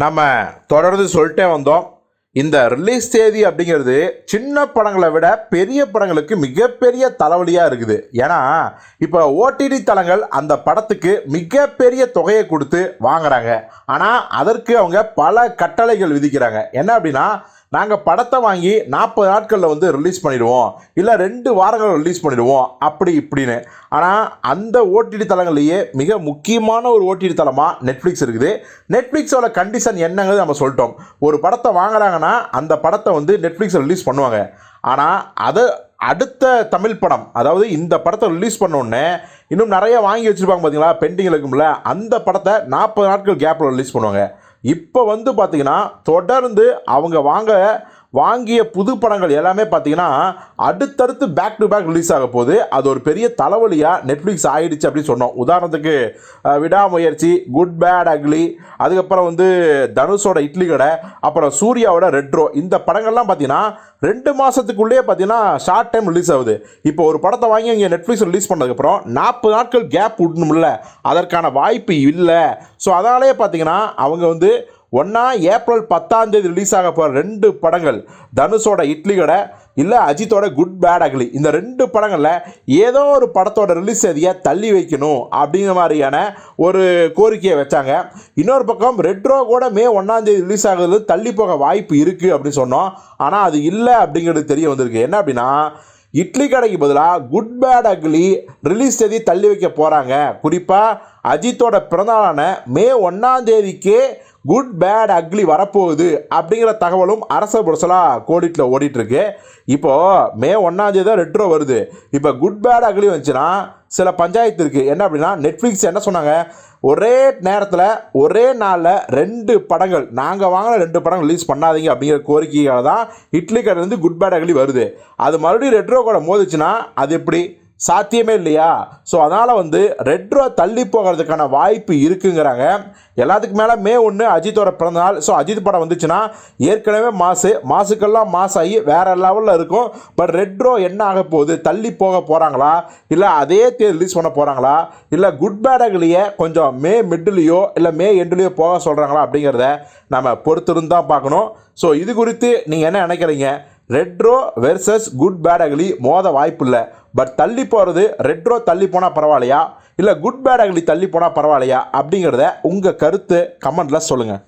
நம்ம தொடர்ந்து சொல்லிட்டே வந்தோம். இந்த ரிலீஸ் தேதி அப்படிங்கிறது சின்ன படங்களை விட பெரிய படங்களுக்கு மிகப்பெரிய தலைவலியாக இருக்குது. ஏன்னா இப்போ ஓடிடி தளங்கள் அந்த படத்துக்கு மிகப்பெரிய தொகையை கொடுத்து வாங்குறாங்க. ஆனால் அதற்கு அவங்க பல கட்டளைகள் விதிக்கிறாங்க. என்ன அப்படின்னா நாங்கள் படத்தை வாங்கி நாற்பது நாட்களில் வந்து ரிலீஸ் பண்ணிடுவோம். இல்லை ரெண்டு வாரங்கள் ரிலீஸ் பண்ணிடுவோம். அப்படி இப்படின்னு. ஆனால் அந்த ஓடிடி தளங்கள்லேயே மிக முக்கியமான ஒரு ஓடிடி தளமாக நெட்ஃப்ளிக்ஸ் இருக்குது. நெட்ஃப்ளிக்ஸோட கண்டிஷன் என்னங்கிறது நம்ம சொல்லிட்டோம். ஒரு படத்தை வாங்குறாங்கன்னா அந்த படத்தை வந்து நெட்ஃப்ளிக்ஸ் ரிலீஸ் பண்ணுவாங்க. ஆனால் அதை அடுத்த தமிழ் படம் அதாவது இந்த படத்தை ரிலீஸ் பண்ணோடனே இன்னும் நிறைய வாங்கி வச்சுருப்பாங்க பார்த்தீங்களா பெண்டிங்கில் இருக்கும்ல அந்த படத்தை நாற்பது நாட்கள் கேப்பில் ரிலீஸ் பண்ணுவாங்க. இப்போ வந்து பார்த்திங்கன்னா தொடர்ந்து அவங்க வாங்க வாங்கிய புது படங்கள் எல்லாமே பார்த்தீங்கன்னா அடுத்தடுத்து பேக் டு பேக் ரிலீஸ் ஆக போகுது. அது ஒரு பெரிய தலைவலியாக நெட்ஃப்ளிக்ஸ் ஆயிடுச்சு அப்படின்னு சொன்னோம். உதாரணத்துக்கு விடாமுயற்சி குட் பேட் அக்லி அதுக்கப்புறம் வந்து தனுஷோட இட்லி கடை அப்புறம் சூர்யாவோட ரெட்ரோ இந்த படங்கள்லாம் பார்த்தீங்கன்னா ரெண்டு மாதத்துக்குள்ளேயே பார்த்தீங்கன்னா ஷார்ட் டைம் ரிலீஸ் ஆகுது. இப்போ ஒரு படத்தை வாங்கி இங்கே நெட்ஃப்ளிக்ஸ் ரிலீஸ் பண்ணதுக்கப்புறம் நாற்பது நாட்கள் கேப் விடணும்ல அதற்கான வாய்ப்பு இல்லை. ஸோ அதனாலே பார்த்தீங்கன்னா அவங்க வந்து ஒன்றா ஏப்ரல் பத்தாம் தேதி ரிலீஸ் ஆக போகிற ரெண்டு படங்கள். தனுஷோட இட்லி கடை இல்லை அஜித்தோட குட் பேட் அக்லி இந்த ரெண்டு படங்களில் ஏதோ ஒரு படத்தோட ரிலீஸ் தேதியை தள்ளி வைக்கணும் அப்படிங்கிற மாதிரியான ஒரு கோரிக்கையை வச்சாங்க. இன்னொரு பக்கம் ரெட்ரோ கூட மே ஒன்றாம் தேதி ரிலீஸ் ஆகுறது தள்ளி போக வாய்ப்பு இருக்குது அப்படின்னு சொன்னோம். ஆனால் அது இல்லை அப்படிங்கிறது தெரிய வந்திருக்கு. என்ன அப்படின்னா இட்லி கடைக்கு பதிலாக குட் பேட் அக்லி ரிலீஸ் தேதி தள்ளி வைக்க போகிறாங்க குறிப்பாக அஜித்தோட பிறந்தநாளான மே ஒன்றாம் தேதிக்கே குட் பேட் அக்லி வரப்போகுது அப்படிங்கிற தகவலும் அரச புரசலாக கோடிட்டில் ஓடிட்டுருக்கு. இப்போது மே ஒன்றாந்தேதி தான் ரெட்ரோ வருது. இப்போ குட் பேட் அக்லி வந்துச்சுன்னா சில பஞ்சாயத்து இருக்குது என்ன அப்படின்னா நெட்ஃப்ளிக்ஸ் என்ன சொன்னாங்க? ஒரே நேரத்தில் ஒரே நாளில் ரெண்டு படங்கள் நாங்கள் வாங்கின ரெண்டு படங்கள் ரிலீஸ் பண்ணாதீங்க அப்படிங்கிற கோரிக்கையால் தான் இட்லி கடையிலேருந்து குட் பேட் அக்லி வருது. அது மறுபடியும் ரெட்ரோ கூட மோதிச்சுன்னா அது எப்படி? சாத்தியமே இல்லையா? ஸோ அதனால் வந்து ரெட்ரோ தள்ளி போகிறதுக்கான வாய்ப்பு இருக்குங்கிறாங்க. எல்லாத்துக்கு மேலே மே ஒன்று அஜித்தோட பிறந்தநாள் ஸோ அஜித் படம் வந்துச்சுன்னா ஏற்கனவே மாசு மாசுக்கெல்லாம் மாஸ் ஆகி வேறு லெவலில் இருக்கும். பட் ரெட்ரோ என்ன ஆக போகுது? தள்ளி போக போகிறாங்களா இல்லை அதே தேதி ரிலீஸ் பண்ண போகிறாங்களா இல்லை குட் பேடகளையே கொஞ்சம் மே மிட்லேயோ இல்லை மே எண்டுலேயோ போக சொல்கிறாங்களா அப்படிங்கிறத நம்ம பொறுத்திருந்து தான் பார்க்கணும். ஸோ இது குறித்து நீங்கள் என்ன நினைக்கிறீங்க? Retro versus Good Bad Ugly மோத வாய்ப்பு இல்லை பட் தள்ளி போகிறது ரெட்ரோ தள்ளி போனால் பரவாயில்லையா? இல்லை குட் பேட் அகலி தள்ளி போனால் பரவாயில்லையா? அப்படிங்கிறத உங்கள் கருத்து கமெண்ட்டில் சொல்லுங்கள்